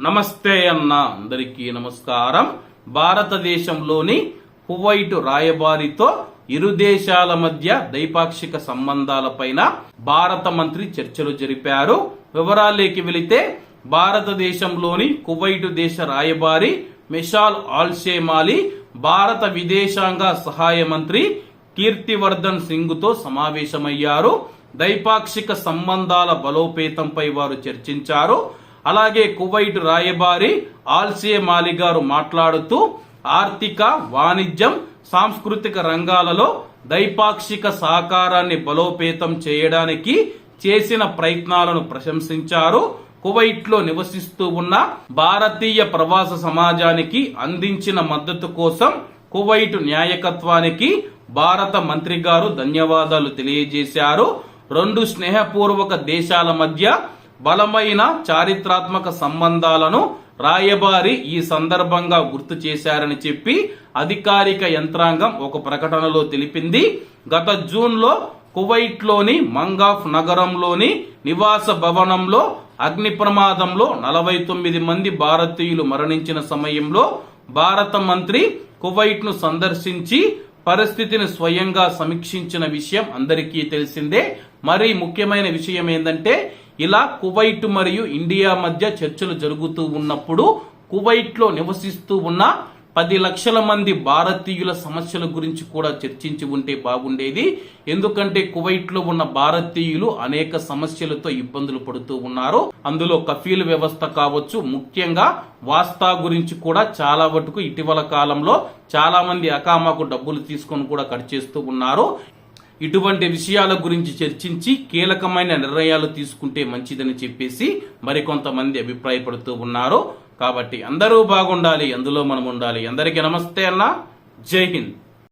నమస్తే అన్న అందరికీ నమస్కారం. భారతదేశంలోని కువైట్ రాయబారితో ఇరు దేశాల మధ్య ద్వైపాక్షిక సంబంధాలపైన భారత మంత్రి చర్చలు జరిపారు. వివరాల్లోకి వెళితే భారతదేశంలోని కువైట్ దేశ రాయబారి మిషాల్ ఆల్షేమాలి భారత విదేశాంగ సహాయ మంత్రి కీర్తివర్ధన్ సింగ్తో సమావేశమయ్యారు. ద్వైపాక్షిక సంబంధాల బలోపేతంపై వారు చర్చించారు. అలాగే కువైట్ రాయబారి ఆల్సే మాలి గారు మాట్లాడుతూ ఆర్థిక వాణిజ్యం సాంస్కృతిక రంగాలలో ద్వైపాక్షిక సహకారాన్ని బలోపేతం చేయడానికి చేసిన ప్రయత్నాలను ప్రశంసించారు. కువైట్లో నివసిస్తూ ఉన్న భారతీయ ప్రవాస సమాజానికి అందించిన మద్దతు కోసం కువైట్ న్యాయకత్వానికి భారత మంత్రి గారు ధన్యవాదాలు తెలియజేశారు. రెండు స్నేహపూర్వక దేశాల మధ్య బలమైన చారిత్రాత్మక సంబంధాలను రాయబారి ఈ సందర్భంగా గుర్తు చేశారని చెప్పి అధికారిక యంత్రాంగం ఒక ప్రకటనలో తెలిపింది. గత జూన్లో కువైట్లోని మంగాఫ్ నగరంలోని నివాస భవనంలో అగ్ని ప్రమాదంలో నలభై తొమ్మిది మంది భారతీయులు మరణించిన సమయంలో భారత మంత్రి కువైట్ను సందర్శించి పరిస్థితిని స్వయంగా సమీక్షించిన విషయం అందరికీ తెలిసిందే. మరి ముఖ్యమైన విషయం ఏంటంటే ఇలా కువైట్ మరియు ఇండియా మధ్య చర్చలు జరుగుతూ ఉన్నప్పుడు కువైట్లో నివసిస్తూ ఉన్న పది లక్షల మంది భారతీయుల సమస్యల గురించి కూడా చర్చించి ఉంటే బాగుండేది. ఎందుకంటే కువైట్లో ఉన్న భారతీయులు అనేక సమస్యలతో ఇబ్బందులు పడుతూ ఉన్నారు. అందులో కఫీల్ వ్యవస్థ కావచ్చు ముఖ్యంగా వాస్తా గురించి కూడా చాలా వరకు ఇటీవల కాలంలో చాలా మంది అకామాకు డబ్బులు తీసుకొని కూడా కట్ చేస్తూ ఉన్నారు. ఇటువంటి విషయాల గురించి చర్చించి కీలకమైన నిర్ణయాలు తీసుకుంటే మంచిదని చెప్పేసి మరికొంతమంది అభిప్రాయపడుతూ ఉన్నారు. కాబట్టి అందరూ బాగుండాలి అందులో మనం ఉండాలి. అందరికీ నమస్తే అన్న. జై హింద్.